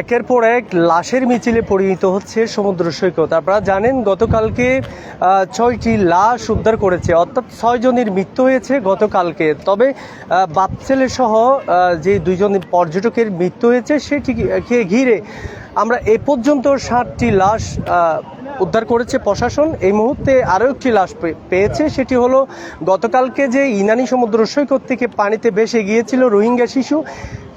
একের পর এক লাশের মিছিলে পরিণত হচ্ছে সমুদ্র সৈকত। আপনারা জানেন, গতকালকে ছয়টি লাশ উদ্ধার করেছে, অর্থাৎ ছয়জনের মৃত্যু হয়েছে গতকালকে। তবে বাপছেলে বাপ ছেলে সহ যে দুইজন পর্যটকের মৃত্যু হয়েছে সেটিকে ঘিরে আমরা এ পর্যন্ত ষাটটি লাশ উদ্ধার করেছে প্রশাসন। এই মুহূর্তে আরও একটি লাশ পেয়েছে। সেটি হলো, গতকালকে যে ইনানি সমুদ্র সৈকত থেকে পানিতে ভেসে গিয়েছিল রোহিঙ্গা শিশু,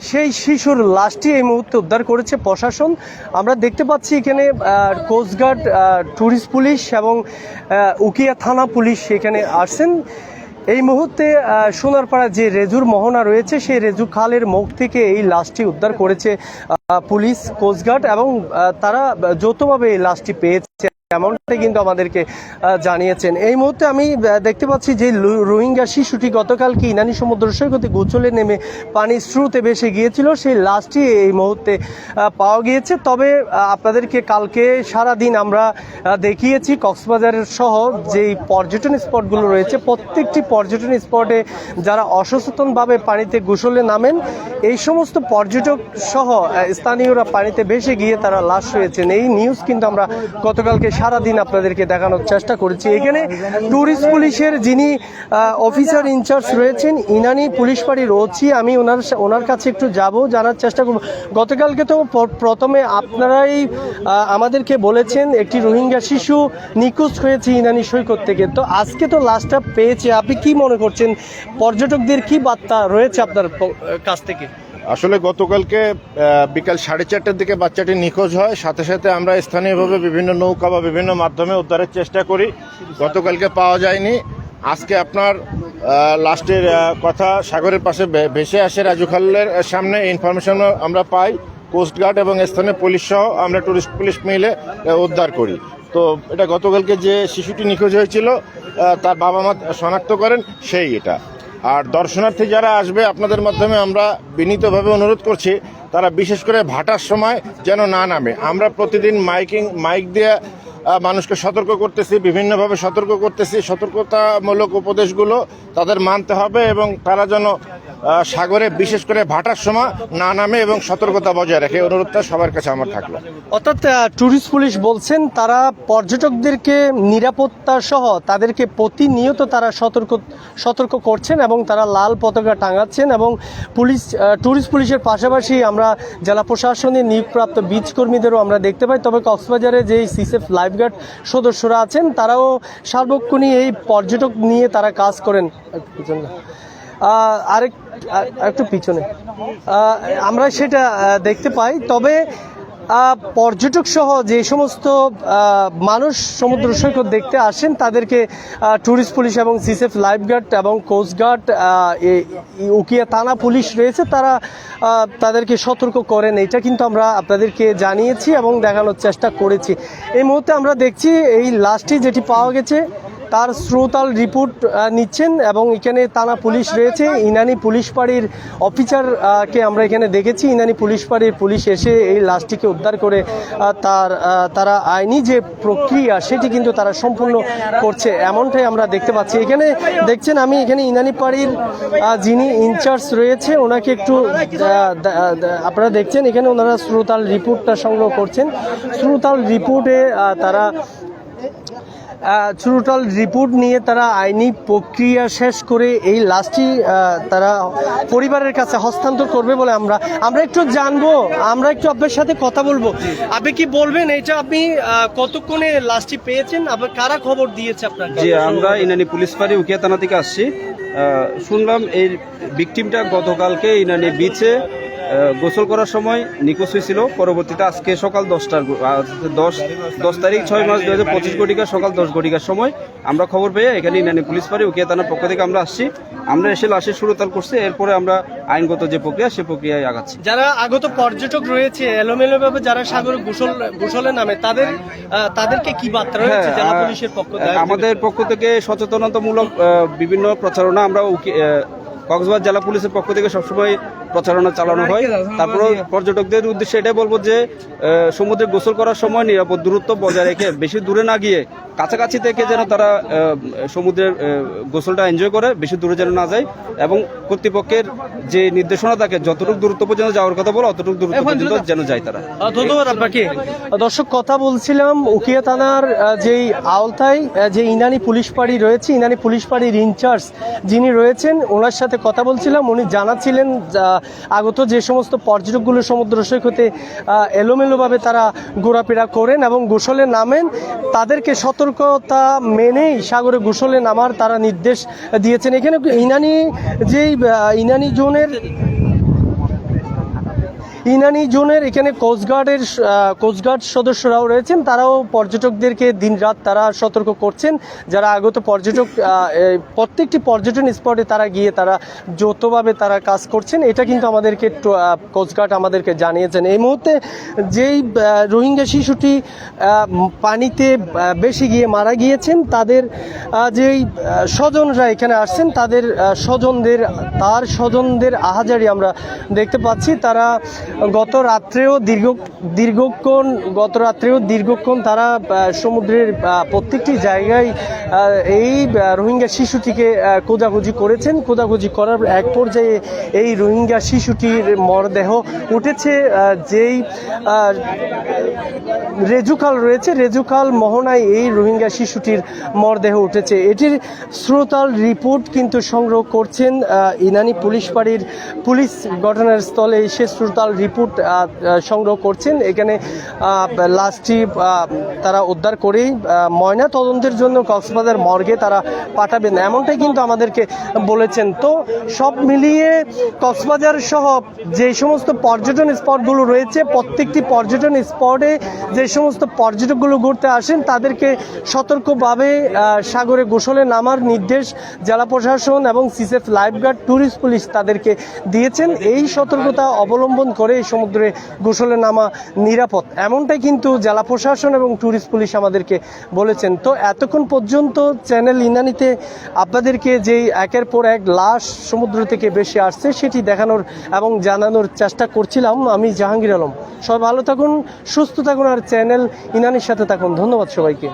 সেই শিশুর লাশটি এই মুহূর্তে উদ্ধার করেছে প্রশাসন। আমরা দেখতে পাচ্ছি এখানে কোস্টগার্ড ট্যুরিস্ট পুলিশ এবং উকিয়া থানা পুলিশ এখানে আসছেন। এই মুহূর্তে সোনারপাড়া যে রেজুর মোহনা রয়েছে, সেই রেজু খালের মুখ থেকে এই লাশটি উদ্ধার করেছে পুলিশ কোস্টগার্ড এবং তারা যৌথভাবে এই লাশটি পেয়েছে। এমনটাই কিন্তু আমাদেরকে জানিয়েছেন। এই মুহূর্তে আমি দেখতে পাচ্ছি যে রোহিঙ্গা শিশুটি গতকালকে ইনানি সমুদ্র সৈকতে গোচলে নেমে পানির স্রোতে ভেসে গিয়েছিল, সেই লাশটি এই মুহূর্তে পাওয়া গিয়েছে। তবে আপনাদেরকে কালকে সারা দিন আমরা দেখিয়েছি কক্সবাজারের সহ যেই পর্যটন স্পটগুলো রয়েছে, প্রত্যেকটি পর্যটন স্পটে যারা অসচেতনভাবে পানিতে গোসলে নামেন, এই সমস্ত পর্যটক সহ স্থানীয়রা পানিতে ভেসে গিয়ে তারা লাশ হয়েছেন এই নিউজ কিন্তু আমরা গতকালকে সারা দিন আপনাদেরকে দেখানোর চেষ্টা করেছি। এখানে ট্যুরিস্ট পুলিশের যিনি অফিসার ইনচার্জ রয়েছেন, ইনানি পুলিশ বাড়ির ওসি আমি ওনার ওনার কাছে একটু যাব, জানার চেষ্টা করব। গতকালকে তো প্রথমে আপনারাই আমাদেরকে বলেছেন, একটি রোহিঙ্গা শিশু নিখোঁজ হয়েছে ইনানি সৈকত থেকে। তো আজকে তো লাশটা পেয়েছে। আপনি কি মনে করছেন? পর্যটকদের কি বার্তা রয়েছে আপনার কাছ থেকে? আসলে গতকালকে বিকাল সাড়ে চারটার দিকে বাচ্চাটি নিখোঁজ হয়। সাথে সাথে আমরা স্থানীয়ভাবে বিভিন্ন নৌকা বা বিভিন্ন মাধ্যমে উদ্ধারের চেষ্টা করি। গতকালকে পাওয়া যায়নি। আজকে আপনার লাস্টের কথা সাগরের পাশে ভেসে আসে রাজু খালের সামনে। ইনফরমেশন আমরা পাই। কোস্টগার্ড এবং স্থানীয় পুলিশ সহ আমরা টুরিস্ট পুলিশ মিলে উদ্ধার করি। তো এটা গতকালকে যে শিশুটি নিখোঁজ হয়েছিল তার বাবা মা শনাক্ত করেন, সেই এটা। আর দর্শনার্থী যারা আসবে আপনাদের মাধ্যমে আমরা বিনীতভাবে অনুরোধ করছি, তারা বিশেষ করে ভাটার সময় যেন না নামে। আমরা প্রতিদিন মাইকিং, মাইক দিয়ে মানুষকে সতর্ক করতেছি, বিভিন্নভাবে সতর্ক করতেছি। সতর্কতামূলক উপদেশগুলো তাদের মানতে হবে এবং তারা যেন সাগরে বিশেষ করে ভাটার সময় না নামে এবং সতর্কতা বজায় রাখে অনুরোধটা সবার কাছে আমার থাকল। অর্থাৎ ট্যুরিস্ট পুলিশ বলছেন তারা পর্যটকদেরকে নিরাপত্তা সহ তাদেরকে প্রতিনিয়ত তারা সতর্ক সতর্ক করছেন এবং তারা লাল পতাকা টাঙাচ্ছেন এবং পুলিশ ট্যুরিস্ট পুলিশের পাশাপাশি আমরা জেলা প্রশাসনের নিয়োগপ্রাপ্ত বীজ কর্মীদেরও আমরা দেখতে পাই। তবে কক্সবাজারে যেই সিসেফ লাইফগার্ড সদস্যরা আছেন, তারাও সার্বক্ষণিক এই পর্যটক নিয়ে তারা কাজ করেন। আরেক আর- একটু পিছনে। আমরা সেটা দেখতে পাই। তবে পর্যটক সহ যে সমস্ত মানুষ সমুদ্র সৈকত দেখতে আসেন, তাদেরকে ট্যুরিস্ট পুলিশ এবং সিসেফ লাইফগার্ড এবং কোস্টগার্ড উকিয়া থানা পুলিশ রয়েছে, তারা তাদেরকে সতর্ক করেন। এটা কিন্তু আমরা আপনাদেরকে জানিয়েছি এবং দেখানোর চেষ্টা করেছি। এই মুহূর্তে আমরা দেখছি, এই লাস্টটি যেটি পাওয়া গেছে তার শ্রোতাল রিপোর্ট নিচ্ছেন এবং এখানে থানা পুলিশ রয়েছে। ইনানি পুলিশ পাড়ির অফিসারকে আমরা এখানে দেখেছি। ইনানি পুলিশ পাড়ির পুলিশ এসে এই লাশটিকে উদ্ধার করে তার তারা আইনি যে প্রক্রিয়া, সেটি কিন্তু তারা সম্পূর্ণ করছে। এমনটাই আমরা দেখতে পাচ্ছি। এখানে দেখছেন, আমি এখানে ইনানি পাড়ির যিনি ইনচার্জ রয়েছে, ওনাকে একটু আপনারা দেখছেন, এখানে ওনারা শ্রোতাল রিপোর্টটা সংগ্রহ করছেন। শ্রোতাল রিপোর্টে তারা চুরুটাল রিপোর্ট নিয়ে তারা আইনি প্রক্রিয়া শেষ করে এই লাশটি তারা পরিবারের কাছে হস্তান্তর করবে বলে আমরা আমরা একটু জানব, আমরা একটু আপনার সাথে কথা বলব। আপনি কি বলবেন এটা আপনি কতক্ষণে লাশটি পেয়েছেন? আবার কারা খবর দিয়েছে আপনার জি, আমরা ইনানি পুলিশ ফাঁড়ি উকিয়া থানা থেকে আসছি। শুনলাম এই ভিকটিমটা গতকালকে ইনানি বিচে গোসল করার সময় নিখোঁজ হয়েছিল। পরবর্তীতে আজকে সকাল দশটার দশ দশ তারিখ ছয় মাস দু হাজার পঁচিশ ঘটিকার সকাল দশ ঘটিকার সময় আমরা খবর পেয়ে এখানে ইনানি পুলিশ ফাঁড়ি উকিয়া থানার পক্ষ থেকে আমরা আসছি। আমরা এসে লাশের সুরতাল করছি এরপরে আমরা আইনগত যে প্রক্রিয়া সে প্রক্রিয়ায় আগাচ্ছি। যারা আগত পর্যটক রয়েছে এলোমেলো ভাবে যারা সাগরে গোসল গোসলে নামে তাদের তাদেরকে কি বার্তা রয়েছে জেলা হ্যাঁ, পুলিশের পক্ষ থেকে? আমাদের পক্ষ থেকে সচেতনতামূলক বিভিন্ন প্রচারণা আমরা কক্সবাজার জেলা পুলিশের পক্ষ থেকে সবসময় প্রচারণা চালানো হয়। তারপর পর্যটকদের উদ্দেশ্যে এটাই বলব যে সমুদ্রে গোসল করার সময় নিরাপদ দূরত্ব বজায় রেখে বেশি দূরে না গিয়ে কাছাকাছি থেকে যেন তারা সমুদ্রের গোসলটা এনজয় করে বেশি দূরে যেন না যায় এবং কর্তৃপক্ষের যে নির্দেশনা থাকে যতটুকু দূরত্ব পর্যন্ত যাওয়ার কথা বলো অতটুকু দূরত্ব পর্যন্ত যেন যায় তারা। ধন্যবাদ আপনাকে। দর্শক কথা বলছিলাম উকিয়া থানার যেই আওতায় যে ইনানি পুলিশ পাড়ি রয়েছে ইনানি পুলিশ পাড়ির ইনচার্জ যিনি রয়েছেন ওনার সাথে কথা বলছিলাম উনি জানাচ্ছিলেন যা- আগত যে সমস্ত পর্যটকগুলো সমুদ্র সৈকতে এলোমেলোভাবে তারা ঘোরাফেরা করেন এবং গোসলে নামেন, তাদেরকে সতর্কতা মেনেই সাগরে গোসলে নামার তারা নির্দেশ দিয়েছেন। এখানে ইনানি যেই ইনানি জোনের ইনানি জোনের এখানে কোস্টগার্ডের কোস্টগার্ড সদস্যরাও রয়েছেন। তারাও পর্যটকদেরকে দিনরাত তারা সতর্ক করছেন। যারা আগত পর্যটক প্রত্যেকটি পর্যটন স্পটে তারা গিয়ে তারা যৌথভাবে তারা কাজ করছেন। এটা কিন্তু আমাদেরকে কোস্টগার্ড আমাদেরকে জানিয়েছেন। এই মুহূর্তে যেই রোহিঙ্গা শিশুটি পানিতে বেশি গিয়ে মারা গিয়েছেন, তাদের যেই স্বজনরা এখানে আসছেন, তাদের স্বজনদের, তার স্বজনদের আহাজারি আমরা দেখতে পাচ্ছি। তারা গত রাত্রেও দীর্ঘ, দীর্ঘক্ষণ, গত রাত্রেও দীর্ঘক্ষণ তারা সমুদ্রের প্রত্যেকটি জায়গায় এই রোহিঙ্গা শিশুটিকে খোঁজাখুঁজি করেছেন। খোঁজাখুঁজি করার এক পর্যায়ে এই রোহিঙ্গা শিশুটির মরদেহ উঠেছে যেই রেজুকাল রয়েছে। রেজুকাল মোহনায় এই রোহিঙ্গা শিশুটির মরদেহ উঠেছে। এটির শ্রোতাল রিপোর্ট কিন্তু সংগ্রহ করছেন ইনানি পুলিশ পাড়ির পুলিশ ঘটনার স্থলে এসে শ্রোতাল রিপোর্ট আহ, সংগ্রহ করছেন। এখানে লাশটি তারা উদ্ধার করেই ময়না তদন্তের জন্য কক্সবাজার মর্গে তারা পাঠাবেন। এমনটাই কিন্তু আমাদেরকে বলেছেন। তো সব মিলিয়ে কক্সবাজার সহ যে সমস্ত পর্যটন স্পটগুলো রয়েছে প্রত্যেকটি পর্যটন স্পটে যে সমস্ত পর্যটকগুলো ঘুরতে আসেন তাদেরকে সতর্কভাবে সাগরে গোসলে নামার নির্দেশ জেলা প্রশাসন এবং সিসেফ লাইফগার্ড ট্যুরিস্ট পুলিশ তাদেরকে দিয়েছেন। এই সতর্কতা অবলম্বন করে এই সমুদ্রে গোসলে নামা নিরাপদ। এমনটাই কিন্তু জেলা প্রশাসন এবং ট্যুরিস্ট পুলিশ আমাদেরকে বলেছেন। তো এতক্ষণ পর্যন্ত চ্যানেল ইনানিতে আপনাদেরকে যেই একের পর এক লাশ সমুদ্র থেকে বেশি আসছে, সেটি দেখানোর এবং জানানোর চেষ্টা করছিলাম আমি জাহাঙ্গীর আলম। সবাই ভালো থাকুন, সুস্থ থাকুন, আর চ্যানেল ইনানির সাথে থাকুন। ধন্যবাদ সবাইকে।